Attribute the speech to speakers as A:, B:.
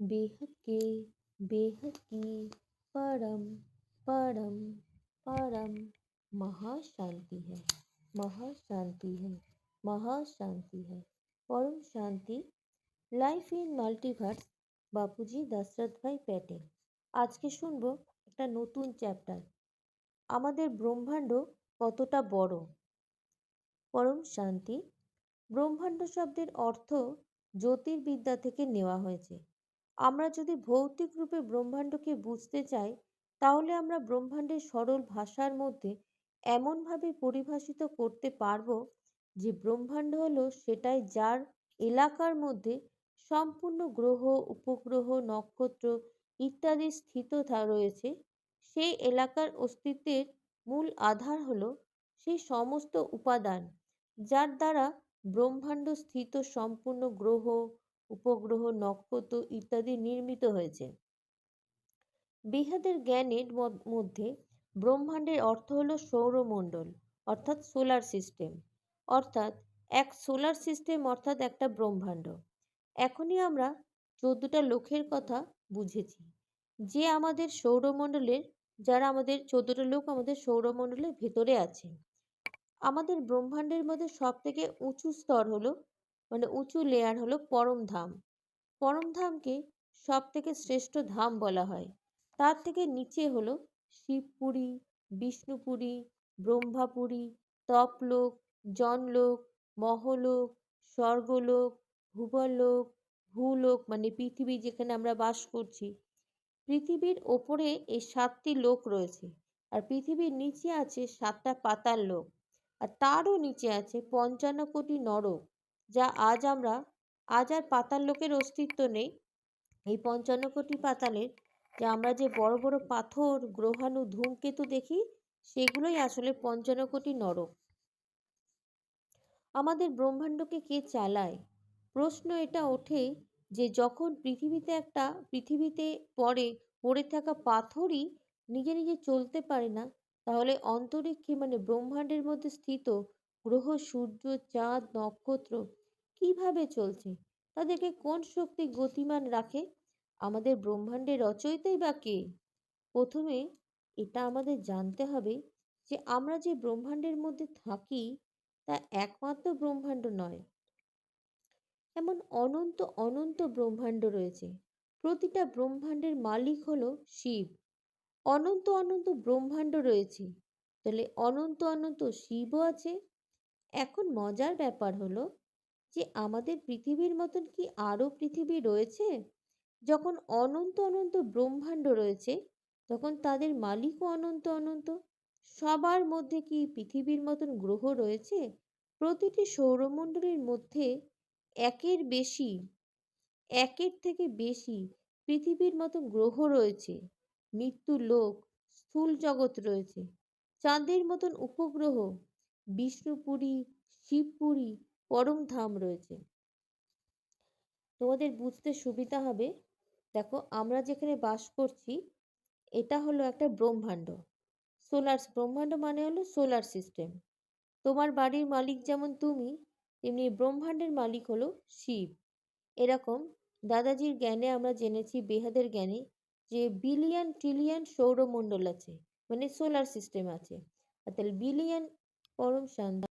A: बेहद के बेहद की परम परम परम महाशांति है महाशांति है महाशांति है পরম শান্তি life in multiverse Bapuji Dasharath ভাই প্যাটেল আজকে শুনবো একটা নতুন চ্যাপ্টার আমাদের ব্রহ্মাণ্ড কতটা বড় পরম শান্তি ব্রহ্মাণ্ড শব্দের অর্থ জ্যোতির্বিদ্যা থেকে নেওয়া হয়েছে আমরা যদি ভৌতিক রূপে ব্রহ্মাণ্ডকে বুঝতে চাই, তাহলে আমরা ব্রহ্মাণ্ডের সরল ভাষার মধ্যে এমনভাবে পরিভাষিত করতে পারব যে ব্রহ্মাণ্ড হলো সেটাই যার এলাকার মধ্যে সম্পূর্ণ গ্রহ, উপগ্রহ, নক্ষত্র ইত্যাদি স্থিত রয়েছে। সেই এলাকার অস্তিত্বের মূল আধার হলো সেই সমস্ত উপাদান, যার দ্বারা ব্রহ্মাণ্ড স্থিত সম্পূর্ণ গ্রহ উপগ্রহ, নক্ষত্র ইত্যাদি নির্মিত হয়েছে। বিহাদের জ্ঞানের মধ্যে ব্রহ্মাণ্ডের অর্থ হল সৌরমণ্ডল, অর্থাৎ সোলার সিস্টেম। অর্থাৎ এক সোলার সিস্টেম অর্থাৎ একটা ব্রহ্মাণ্ড। এখনই আমরা চোদ্দটা লোকের কথা বুঝেছি। যে আমাদের সৌরমণ্ডলের, যারা আমাদের চোদ্দটা লোক আমাদের সৌরমণ্ডলের ভেতরে আছে। আমাদের ব্রহ্মাণ্ডের মধ্যে সব থেকে উঁচু স্তর হলো মানে উঁচু লেয়ার হলো পরমধাম পরমধামকে সব থেকে শ্রেষ্ঠ ধাম বলা হয়। তার থেকে নিচে হলো শিবপুরী, বিষ্ণুপুরী, ব্রহ্মাপুরী, তপলোক, জনলোক, মহলোক, স্বর্গলোক, ভূবলোক, ভূলোক মানে পৃথিবী যেখানে আমরা বাস করছি। পৃথিবীর ওপরে এই সাতটি লোক রয়েছে আর পৃথিবীর নিচে আছে সাতটা পাতাল লোক। আর তারও নিচে আছে পঞ্চান্ন কোটি নরক। যা আজ আমরা, আজ আর পাতাল লোকের অস্তিত্ব নেই। এই পঞ্চান্ন কোটি পাতালের যে আমরা যে বড় বড় পাথর, গ্রহাণু, ধূমকেতু দেখি, সেগুলোই আসলে পঞ্চান্ন কোটি নরক। আমাদের ব্রহ্মাণ্ডকে কে চালায়? প্রশ্ন এটা ওঠে যে যখন পৃথিবীতে একটা, পৃথিবীতে পড়ে পড়ে থাকা পাথরই নিজে নিজে চলতে পারে না, তাহলে অন্তরিক্ষে মানে ব্রহ্মাণ্ডের মধ্যে স্থিত গ্রহ, সূর্য, চাঁদ, নক্ষত্র কীভাবে চলছে? তাদেরকে কোন শক্তি গতিমান রাখে? আমাদের ব্রহ্মাণ্ডের রচয়িতাই বা কে? প্রথমে এটা আমাদের জানতে হবে যে আমরা যে ব্রহ্মাণ্ডের মধ্যে থাকি, তা একমাত্র ব্রহ্মাণ্ড নয়। এমন অনন্ত অনন্ত ব্রহ্মাণ্ড রয়েছে। প্রতিটা ব্রহ্মাণ্ডের মালিক হলো শিব। অনন্ত অনন্ত ব্রহ্মাণ্ড রয়েছে। তাহলে অনন্ত অনন্ত শিবও আছে। এখন মজার ব্যাপার হলো যে আমাদের পৃথিবীর মতন কি আরও পৃথিবী রয়েছে? যখন অনন্ত অনন্ত ব্রহ্মাণ্ড রয়েছে, তখন তাদের মালিকও অনন্ত অনন্ত। সবার মধ্যে কি পৃথিবীর মতন গ্রহ রয়েছে? প্রতিটি সৌরমণ্ডলের মধ্যে একের বেশি, একের থেকে বেশি পৃথিবীর মতো গ্রহ রয়েছে। মৃত্যু লোক, স্থূল জগৎ রয়েছে। চাঁদের মতন উপগ্রহ, বিষ্ণুপুরী, শিবপুরী পরম ধাম রয়েছে। তোমাদের বুঝতে সুবিধা হবে। দেখো, আমরা যেখানে বাস করছি, এটা হলো একটা ব্রহ্মাণ্ড। সোলার ব্রহ্মাণ্ড মানে হলো সোলার সিস্টেম। তোমার বাড়ির মালিক যেমন তুমি, তেমনি ব্রহ্মাণ্ডের মালিক হলো শিব। এরকম দাদাজির জ্ঞানে আমরা জেনেছি, বেহাদের জ্ঞানে, যে বিলিয়ন ট্রিলিয়ন সৌরমণ্ডল আছে মানে সোলার সিস্টেম আছে। তাহলে বিলিয়ন পরম শান্ত